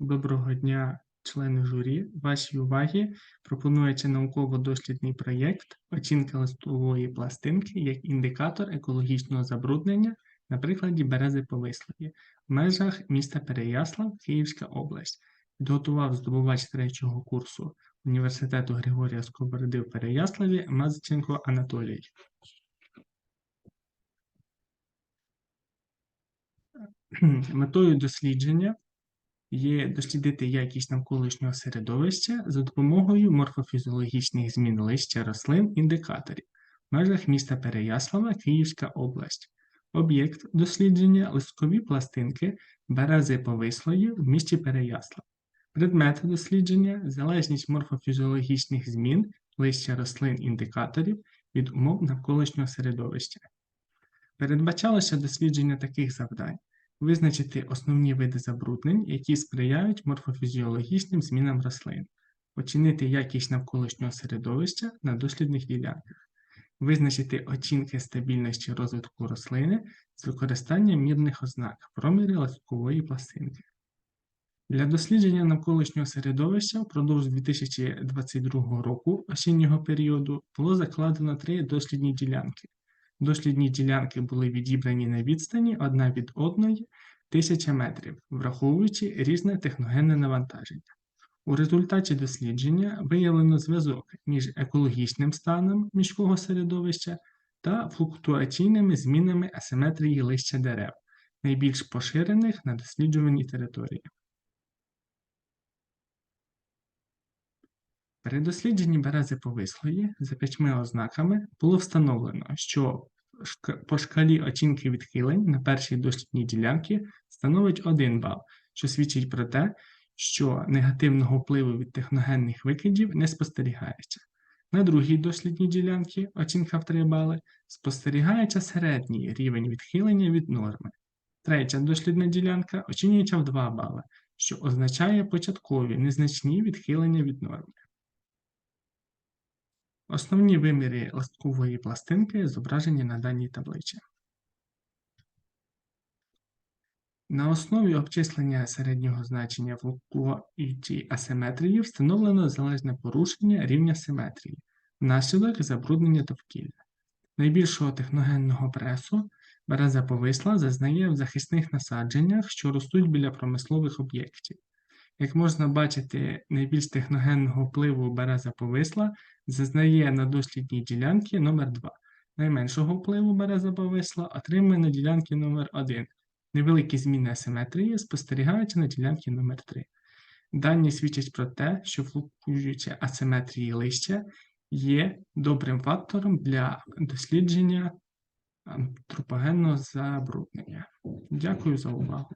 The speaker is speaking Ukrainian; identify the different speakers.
Speaker 1: Доброго дня, члени журі. Вашій увазі пропонується науково-дослідний проєкт оцінка листової пластинки як індикатор екологічного забруднення на прикладі берези Повислої в межах міста Переяслав, Київська область. Підготував здобувач третього курсу університету Григорія Сковороди в Переяславі Мазченко Анатолій. Метою дослідження є дослідити якість навколишнього середовища за допомогою морфофізіологічних змін листя рослин індикаторів в межах міста Переяслава, Київська область. Об'єкт дослідження листкові пластинки берези повислої в місті Переяслав. Предмет дослідження залежність морфофізіологічних змін листя рослин індикаторів від умов навколишнього середовища. Передбачалося дослідження таких завдань визначити основні види забруднень, які сприяють морфофізіологічним змінам рослин, оцінити якість навколишнього середовища на дослідних ділянках, визначити оцінки стабільності розвитку рослини з використанням мірних ознак проміри листкової пластинки. Для дослідження навколишнього середовища впродовж 2022 року осіннього періоду було закладено три дослідні ділянки. Дослідні ділянки були відібрані на відстані одна від одної 1000 метрів, враховуючи різне техногенне навантаження. У результаті дослідження виявлено зв'язок між екологічним станом міського середовища та флуктуаційними змінами асиметрії листя дерев, найбільш поширених на досліджуваній території. При дослідженні берези повислої за п'ятьми ознаками було встановлено, що по шкалі оцінки відхилень на першій дослідній ділянці становить 1 бал, що свідчить про те, що негативного впливу від техногенних викидів не спостерігається. На другій дослідній ділянці оцінка в 3 бали спостерігається середній рівень відхилення від норми. Третя дослідна ділянка оцінюється в 2 бали, що означає початкові незначні відхилення від норми. Основні виміри листкової пластинки зображені на даній таблиці. На основі обчислення середнього значення в флуктуації асиметрії встановлено залежне порушення рівня симетрії внаслідок забруднення довкілля. Найбільшого техногенного пресу береза повисла зазнає в захисних насадженнях, що ростуть біля промислових об'єктів. Як можна бачити, найбільш техногенного впливу береза повисла зазнає на дослідній ділянці номер 2 Найменшого впливу береза повисла отримує на ділянці номер 1 Невеликі зміни асиметрії спостерігаються на ділянці номер 3 Дані свідчать про те, що флуктуючі асиметрії листя є добрим фактором для дослідження антропогенного забруднення. Дякую за увагу.